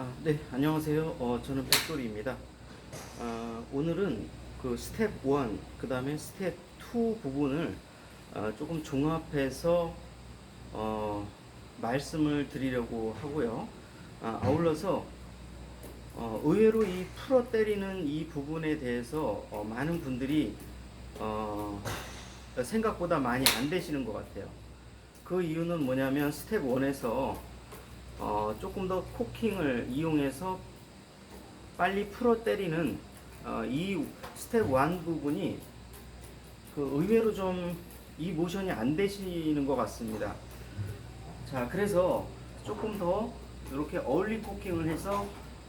아, 네, 안녕하세요. 어, 저는 백돌이입니다. 아, 오늘은 그 스텝 1, 그 다음에 스텝 2 부분을 아, 조금 종합해서 어, 말씀을 드리려고 하고요. 아, 아울러서 어, 의외로 이 풀어 때리는 이 부분에 대해서 어, 많은 분들이 어, 생각보다 많이 안 되시는 것 같아요. 그 이유는 뭐냐면 스텝 1에서 어, 조금 더 코킹을 이용해서 빨리 풀어 때리는 어, 이 스텝 1 부분이 그 의외로 좀 이 모션이 안 되시는 것 같습니다. 자, 그래서 조금 더 이렇게 얼리 코킹을 해서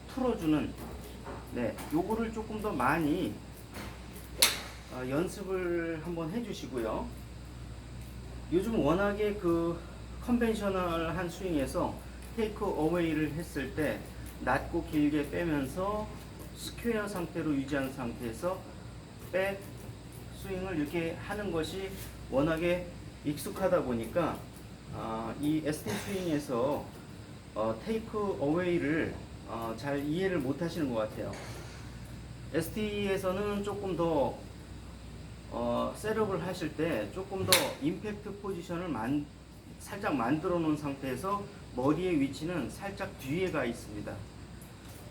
풀어주는 네, 요거를 조금 더 많이 어, 연습을 한번 해주시고요. 요즘 워낙에 그 컨벤셔널한 스윙에서 테이크 어웨이를 했을 때 낮고 길게 빼면서 스퀘어 상태로 유지한 상태에서 백 스윙을 이렇게 하는 것이 워낙에 익숙하다 보니까 아, 이 ST 스윙에서 어, 테이크 어웨이를 어, 잘 이해를 못 하시는 것 같아요. ST에서는 조금 더 어, 셋업을 하실 때 조금 더 임팩트 포지션을 만, 살짝 만들어 놓은 상태에서 머리의 위치는 살짝 뒤에 가 있습니다.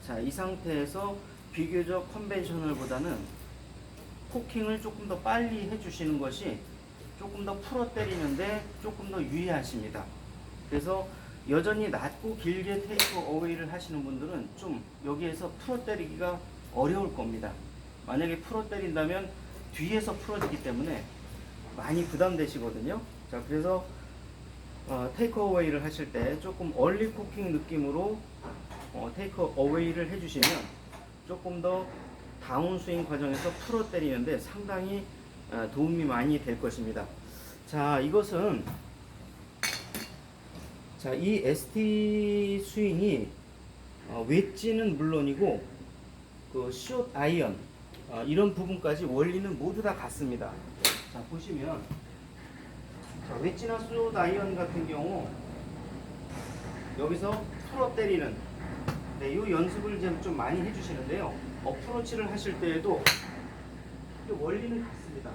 자, 이 상태에서 비교적 컨벤셔널보다는 포킹을 조금 더 빨리 해주시는 것이 조금 더 풀어 때리는데 조금 더 유의하십니다. 그래서 여전히 낮고 길게 테이크 어웨이를 하시는 분들은 좀 여기에서 풀어 때리기가 어려울 겁니다. 만약에 풀어 때린다면 뒤에서 풀어지기 때문에 많이 부담되시거든요. 자, 그래서 어, 테이크 어웨이를 하실 때 조금 얼리 쿠킹 느낌으로 어, 테이크 어웨이를 해주시면 조금 더 다운 스윙 과정에서 풀어 때리는데 상당히 어, 도움이 많이 될 것입니다. 자, 이것은 자, 이 ST 스윙이 어, 웨지는 물론이고 그숏 아이언 어, 이런 부분까지 원리는 모두 다 같습니다. 자, 보시면 자, 웨지나 숏 아이언 같은 경우 여기서 풀어 때리는 네, 이 연습을 좀 많이 해주시는데요. 어프로치를 하실 때에도 이 원리는 같습니다.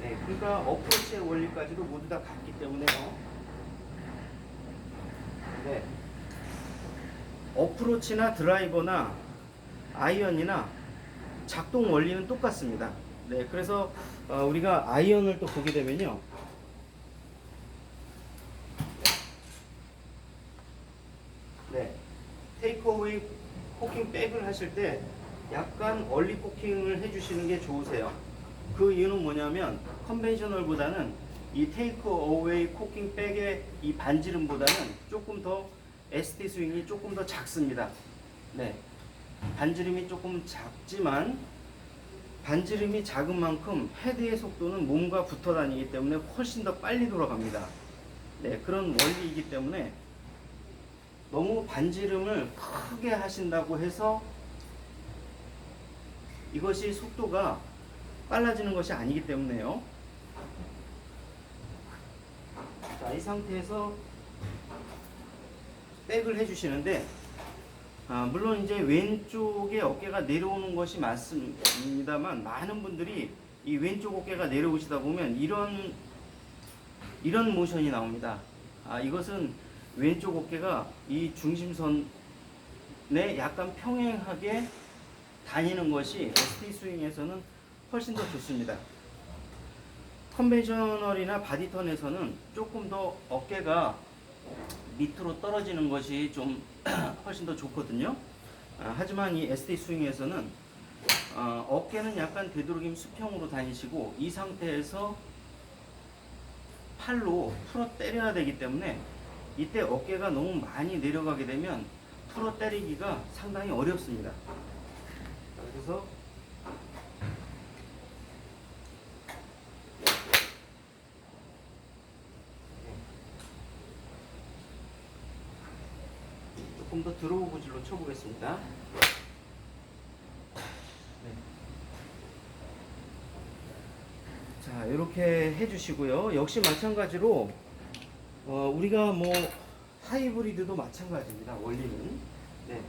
네, 그러니까 어프로치의 원리까지도 모두 다 같기 때문에요. 네. 어프로치나 드라이버나 아이언이나 작동 원리는 똑같습니다. 네, 그래서 어, 우리가 아이언을 또 보게 되면요. 네, 테이크어웨이 코킹 백을 하실 때 약간 얼리 코킹을 해주시는 게 좋으세요. 그 이유는 뭐냐면 컨벤셔널보다는 이 테이크 어웨이 코킹 백의 이 반지름보다는 조금 더 ST 스윙이 조금 더 작습니다. 네. 반지름이 조금 작지만 반지름이 작은 만큼 헤드의 속도는 몸과 붙어 다니기 때문에 훨씬 더 빨리 돌아갑니다. 네, 그런 원리이기 때문에 너무 반지름을 크게 하신다고 해서 이것이 속도가 빨라지는 것이 아니기 때문에요. 자, 이 상태에서 백을 해주시는데, 아, 물론 이제 왼쪽에 어깨가 내려오는 것이 맞습니다만, 많은 분들이 이 왼쪽 어깨가 내려오시다 보면 이런, 이런 모션이 나옵니다. 아, 이것은 왼쪽 어깨가 이 중심선에 약간 평행하게 다니는 것이 ST 스윙에서는 훨씬 더 좋습니다. 컨벤셔널이나 바디턴에서는 조금 더 어깨가 밑으로 떨어지는 것이 좀 훨씬 더 좋거든요. 아, 하지만 이 ST 스윙에서는 어, 어깨는 약간 되도록이면 수평으로 다니시고 이 상태에서 팔로 풀어 때려야 되기 때문에 이때 어깨가 너무 많이 내려가게 되면 풀어 때리기가 상당히 어렵습니다. 자, 그래서 조금 더 드로우 구질로 쳐보겠습니다. 네. 자, 이렇게 해주시고요. 역시 마찬가지로 어, 우리가 뭐 하이브리드도 마찬가지입니다. 원리는. 네.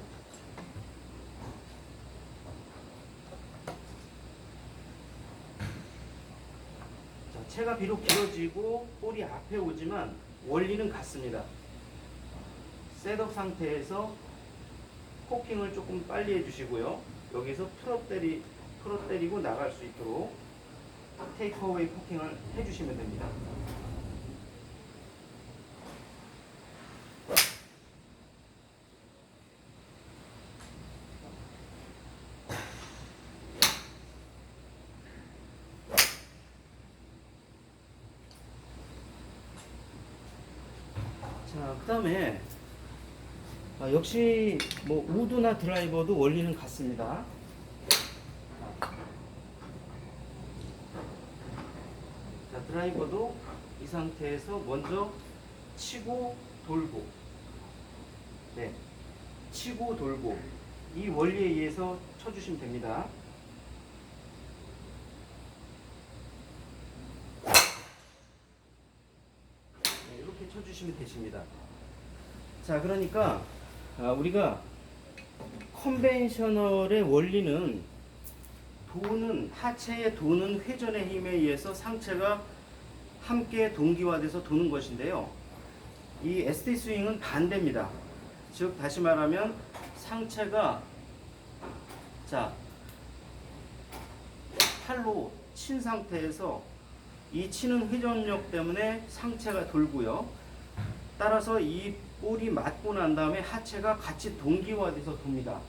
자, 채가 비록 길어지고 볼이 앞에 오지만 원리는 같습니다. 셋업 상태에서 코킹을 조금 빨리 해주시고요. 여기서 풀어 때리 풀어 때리고 나갈 수 있도록 테이크어웨이 코킹을 해주시면 됩니다. 자, 그 다음에 아, 역시 뭐 우드나 드라이버도 원리는 같습니다. 자, 드라이버도 이 상태에서 먼저 치고 돌고, 네, 치고 돌고 이 원리에 의해서 쳐주시면 됩니다. 네, 이렇게 쳐주시면 되십니다. 자, 그러니까 아, 우리가 컨벤셔널의 원리는 도는 하체의 도는 회전의 힘에 의해서 상체가 함께 동기화돼서 도는 것인데요. 이 ST 스윙은 반대입니다. 즉 다시 말하면 상체가 자 팔로 친 상태에서 이 치는 회전력 때문에 상체가 돌고요. 따라서 이 볼이 맞고 난 다음에 하체가 같이 동기화돼서 돕니다.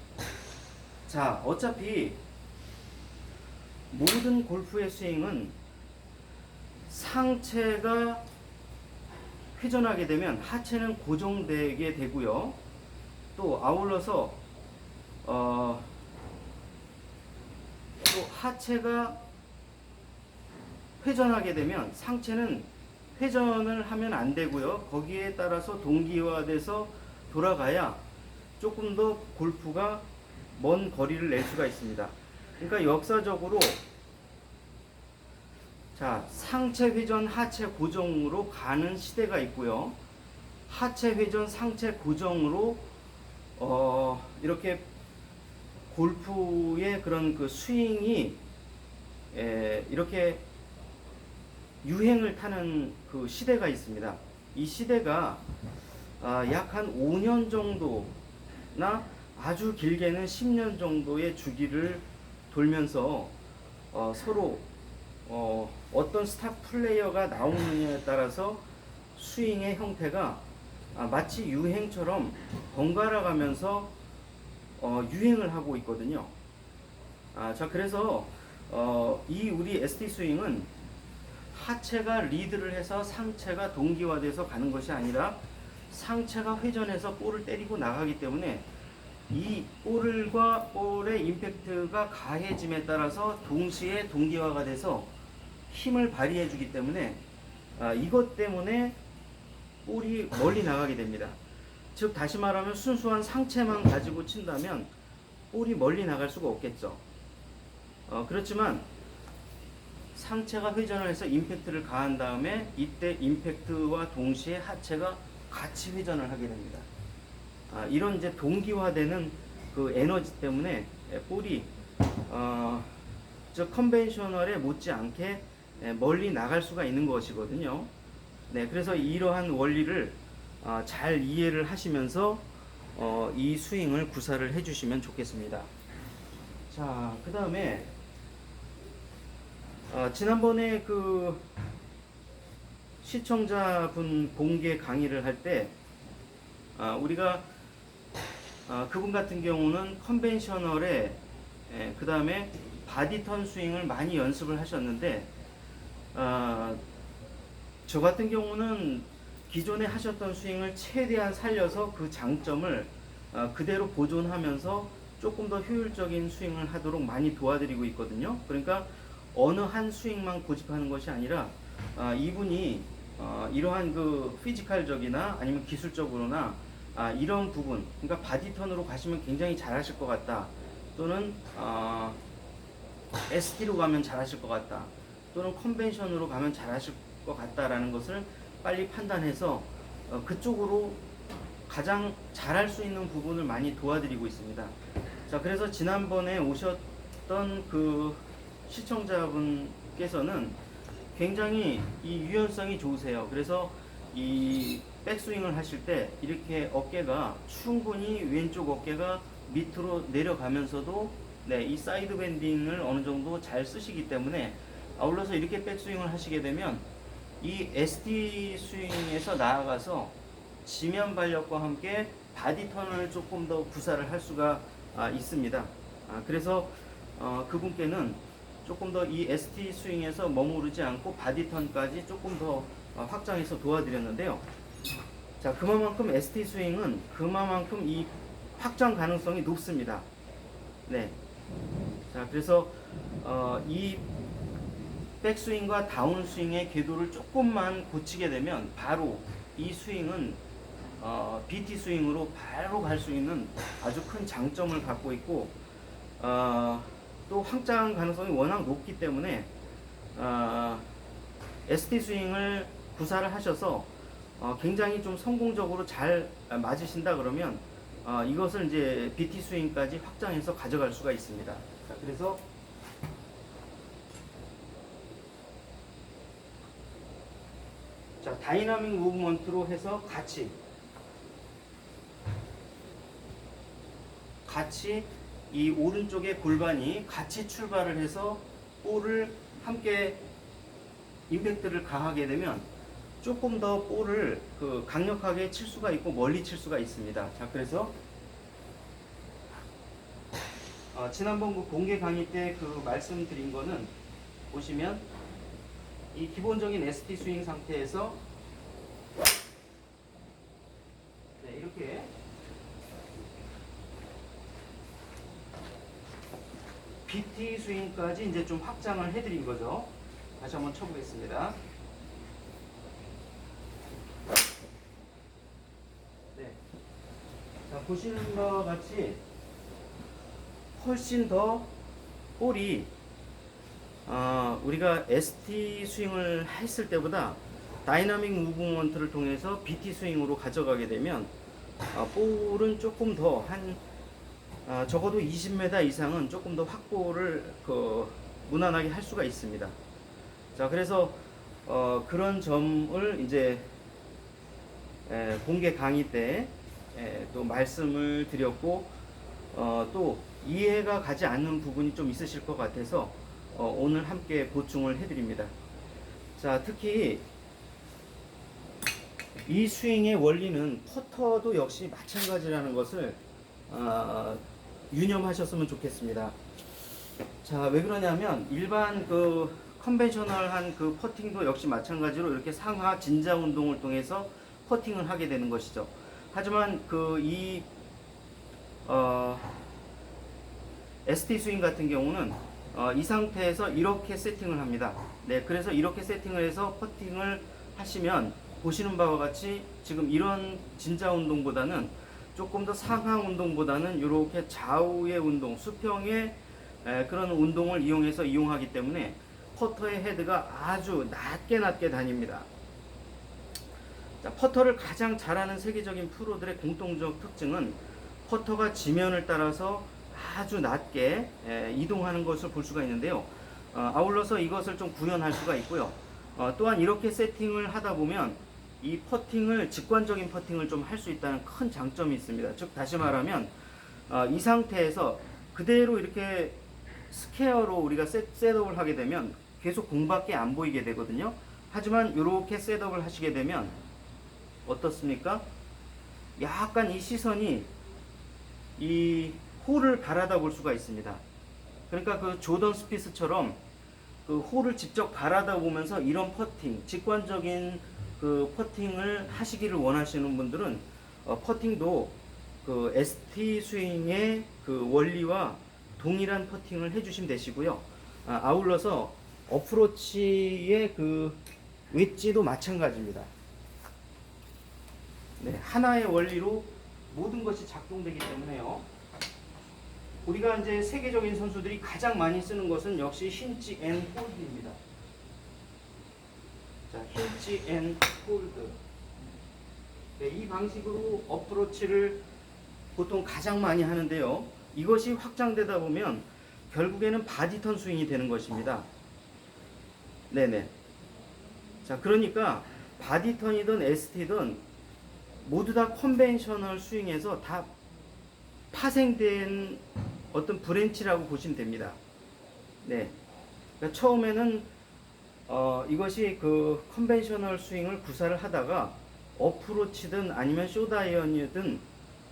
자, 어차피 모든 골프의 스윙은 상체가 회전하게 되면 하체는 고정되게 되고요. 또 아울러서 어, 또 하체가 회전하게 되면 상체는 회전을 하면 안 되고요. 거기에 따라서 동기화돼서 돌아가야 조금 더 골프가 먼 거리를 낼 수가 있습니다. 그러니까 역사적으로 자 상체 회전 하체 고정으로 가는 시대가 있고요. 하체 회전 상체 고정으로 어 이렇게 골프의 그런 그 스윙이 에, 이렇게 유행을 타는 그 시대가 있습니다. 이 시대가 아, 약한 5년 정도나 아주 길게는 10년 정도의 주기를 돌면서 어, 서로 어, 어떤 스타 플레이어가 나오느냐에 따라서 스윙의 형태가 아, 마치 유행처럼 번갈아 가면서 어, 유행을 하고 있거든요. 아, 자 그래서 어, 이 우리 ST 스윙은 하체가 리드를 해서 상체가 동기화돼서 가는 것이 아니라 상체가 회전해서 볼을 때리고 나가기 때문에 이 볼과 볼의 임팩트가 가해짐에 따라서 동시에 동기화가 돼서 힘을 발휘해 주기 때문에 아, 이것 때문에 볼이 멀리 나가게 됩니다. 즉 다시 말하면 순수한 상체만 가지고 친다면 볼이 멀리 나갈 수가 없겠죠. 어, 그렇지만 상체가 회전을 해서 임팩트를 가한 다음에 이때 임팩트와 동시에 하체가 같이 회전을 하게 됩니다. 아, 이런 이제 동기화되는 그 에너지 때문에 볼이 어, 저 컨벤셔널에 못지않게 에, 멀리 나갈 수가 있는 것이거든요. 네, 그래서 이러한 원리를 어, 잘 이해를 하시면서 어, 이 스윙을 구사를 해주시면 좋겠습니다. 자, 그 다음에 어, 지난번에 그 시청자분 공개 강의를 할때 아, 우리가 아, 그분 같은 경우는 컨벤셔널에 그 다음에 바디턴 스윙을 많이 연습을 하셨는데 아, 저 같은 경우는 기존에 하셨던 스윙을 최대한 살려서 그 장점을 아, 그대로 보존하면서 조금 더 효율적인 스윙을 하도록 많이 도와드리고 있거든요. 그러니까 어느 한 스윙만 고집하는 것이 아니라 아, 이분이 어, 이러한 그 피지컬적이나 아니면 기술적으로나 아, 이런 부분, 그러니까 바디턴으로 가시면 굉장히 잘하실 것 같다. 또는 어, ST로 가면 잘하실 것 같다. 또는 컨벤션으로 가면 잘하실 것 같다라는 것을 빨리 판단해서 어, 그쪽으로 가장 잘할 수 있는 부분을 많이 도와드리고 있습니다. 자, 그래서 지난번에 오셨던 그 시청자분께서는 굉장히 이 유연성이 좋으세요. 그래서 이 백스윙을 하실 때 이렇게 어깨가 충분히 왼쪽 어깨가 밑으로 내려가면서도 네, 이 사이드 밴딩을 어느 정도 잘 쓰시기 때문에 아울러서 이렇게 백스윙을 하시게 되면 이 SD 스윙에서 나아가서 지면 발력과 함께 바디 턴을 조금 더 구사를 할 수가 아, 있습니다. 아, 그래서 어, 그분께는 조금 더 이 ST 스윙에서 머무르지 않고 바디 턴까지 조금 더 어, 확장해서 도와드렸는데요. 자, 그만큼 ST 스윙은 그만큼 이 확장 가능성이 높습니다. 네. 자, 그래서 어, 이 백스윙과 다운스윙의 궤도를 조금만 고치게 되면 바로 이 스윙은 어, BT 스윙으로 바로 갈 수 있는 아주 큰 장점을 갖고 있고 어, 또 확장 가능성이 워낙 높기 때문에 어, ST 스윙을 구사를 하셔서 어, 굉장히 좀 성공적으로 잘 맞으신다 그러면 어, 이것을 이제 BT 스윙까지 확장해서 가져갈 수가 있습니다. 자, 그래서 자, 다이나믹 무브먼트로 해서 같이 같이 이 오른쪽의 골반이 같이 출발을 해서 볼을 함께 임팩트를 가하게 되면 조금 더 볼을 그 강력하게 칠 수가 있고 멀리 칠 수가 있습니다. 자, 그래서 어, 지난번 그 공개 강의 때 그 말씀드린 거는 보시면 이 기본적인 ST 스윙 상태에서 네, 이렇게 BT 스윙까지 이제 좀 확장을 해드린 거죠. 다시 한번 쳐보겠습니다. 네. 자, 보시는 바와 같이 훨씬 더 볼이 어, 우리가 ST 스윙을 했을 때보다 다이나믹 무브먼트를 통해서 BT 스윙으로 가져가게 되면 어, 볼은 조금 더한 아, 적어도 20m 이상은 조금 더 확보를 그 무난하게 할 수가 있습니다. 자, 그래서 어, 그런 점을 이제 에, 공개 강의 때 또 말씀을 드렸고 어, 또 이해가 가지 않는 부분이 좀 있으실 것 같아서 어, 오늘 함께 보충을 해드립니다. 자, 특히 이 스윙의 원리는 퍼터도 역시 마찬가지라는 것을 어, 유념하셨으면 좋겠습니다. 자, 왜 그러냐면 일반 그 컨벤셔널한 그 퍼팅도 역시 마찬가지로 이렇게 상하 진자 운동을 통해서 퍼팅을 하게 되는 것이죠. 하지만 그이 어, ST 스윙 같은 경우는 어, 이 상태에서 이렇게 세팅을 합니다. 네, 그래서 이렇게 세팅을 해서 퍼팅을 하시면 보시는 바와 같이 지금 이런 진자 운동보다는 조금 더 상하 운동보다는 이렇게 좌우의 운동, 수평의 에, 그런 운동을 이용해서 이용하기 때문에 퍼터의 헤드가 아주 낮게 낮게 다닙니다. 자, 퍼터를 가장 잘하는 세계적인 프로들의 공통적 특징은 퍼터가 지면을 따라서 아주 낮게 에, 이동하는 것을 볼 수가 있는데요. 어, 아울러서 이것을 좀 구현할 수가 있고요. 어, 또한 이렇게 세팅을 하다 보면 이 퍼팅을 직관적인 퍼팅을 좀 할 수 있다는 큰 장점이 있습니다. 즉 다시 말하면 어, 이 상태에서 그대로 이렇게 스퀘어로 우리가 셋, 셋업을 하게 되면 계속 공밖에 안 보이게 되거든요. 하지만 이렇게 셋업을 하시게 되면 어떻습니까? 약간 이 시선이 이 홀을 바라다 볼 수가 있습니다. 그러니까 그 조던 스피스처럼 그 홀을 직접 바라다 보면서 이런 퍼팅, 직관적인 그 퍼팅을 하시기를 원하시는 분들은 어, 퍼팅도 그 ST 스윙의 그 원리와 동일한 퍼팅을 해주시면 되시고요. 아, 아울러서 어프로치의 그 웨지도 마찬가지입니다. 네, 하나의 원리로 모든 것이 작동되기 때문에요. 우리가 이제 세계적인 선수들이 가장 많이 쓰는 것은 역시 힌지 앤 홀드입니다. 자, 힌지 앤 홀드. 네, 이 방식으로 어프로치를 보통 가장 많이 하는데요. 이것이 확장되다 보면 결국에는 바디턴 스윙이 되는 것입니다. 네네. 자, 그러니까 바디턴이든 ST든 모두 다 컨벤셔널 스윙에서 다 파생된 어떤 브랜치라고 보시면 됩니다. 네. 그러니까 처음에는 어, 이것이 그 컨벤셔널 스윙을 구사를 하다가 어프로치든 아니면 쇼다이언이든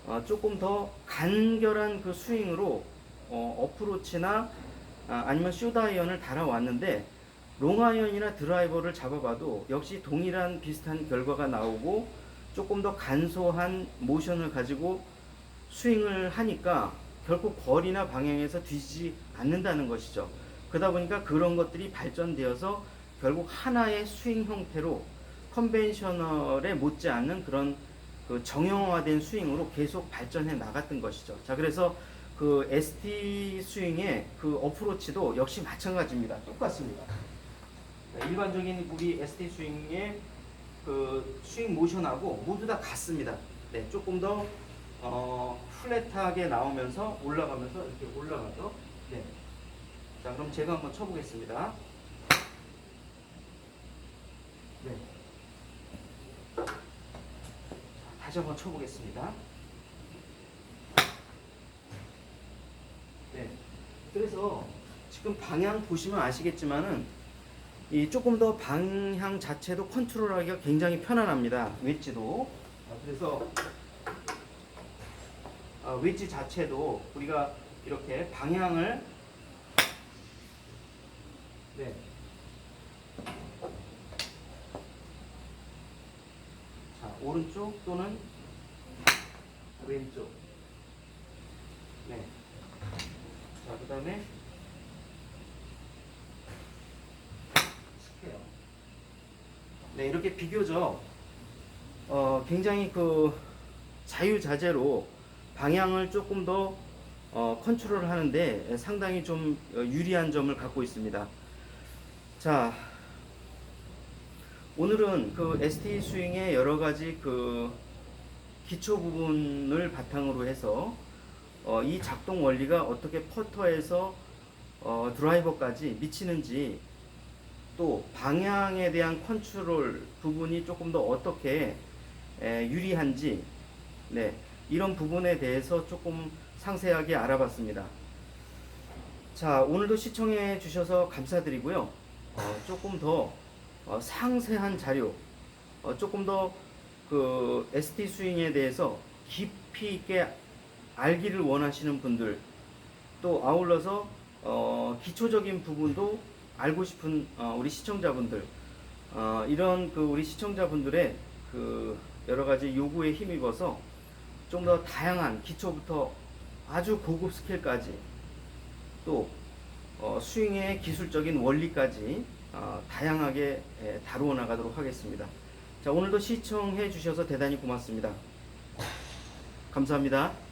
어, 조금 더 간결한 그 스윙으로 어, 어프로치나 아, 아니면 쇼다이언을 달아왔는데 롱아이언이나 드라이버를 잡아봐도 역시 동일한 비슷한 결과가 나오고 조금 더 간소한 모션을 가지고 스윙을 하니까 결국 거리나 방향에서 뒤지지 않는다는 것이죠. 그러다 보니까 그런 것들이 발전되어서 결국 하나의 스윙 형태로 컨벤셔널에 못지않는 그런 그 정형화된 스윙으로 계속 발전해 나갔던 것이죠. 자, 그래서 그 ST 스윙의 그 어프로치도 역시 마찬가지입니다. 똑같습니다. 자, 일반적인 우리 ST 스윙의 그 스윙 모션하고 모두 다 같습니다. 네, 조금 더 어, 플랫하게 나오면서 올라가면서 이렇게 올라가죠. 네. 자, 그럼 제가 한번 쳐보겠습니다. 네. 자, 다시 한번 쳐보겠습니다. 네. 그래서 지금 방향 보시면 아시겠지만은 이 조금 더 방향 자체도 컨트롤하기가 굉장히 편안합니다. 웨지도. 아, 그래서 아, 웨지 자체도 우리가 이렇게 방향을 네. 자, 오른쪽 또는 왼쪽. 네. 자, 그 다음에 스퀘어. 네, 이렇게 비교적 어, 굉장히 그 자유자재로 방향을 조금 더 어, 컨트롤 하는데 상당히 좀 어, 유리한 점을 갖고 있습니다. 자, 오늘은 그 ST 스윙의 여러 가지 그 기초 부분을 바탕으로 해서 어, 이 작동 원리가 어떻게 퍼터에서 어, 드라이버까지 미치는지 또 방향에 대한 컨트롤 부분이 조금 더 어떻게 에, 유리한지 네, 이런 부분에 대해서 조금 상세하게 알아봤습니다. 자, 오늘도 시청해 주셔서 감사드리고요. 어, 조금 더 어, 상세한 자료, 어, 조금 더 그 ST 스윙에 대해서 깊이 있게 알기를 원하시는 분들, 또 아울러서 어, 기초적인 부분도 알고 싶은 어, 우리 시청자분들, 어, 이런 그 우리 시청자분들의 그 여러 가지 요구에 힘입어서 좀 더 다양한 기초부터 아주 고급 스킬까지 또 어, 스윙의 기술적인 원리까지 어, 다양하게 에, 다루어 나가도록 하겠습니다. 자, 오늘도 시청해 주셔서 대단히 고맙습니다. 감사합니다.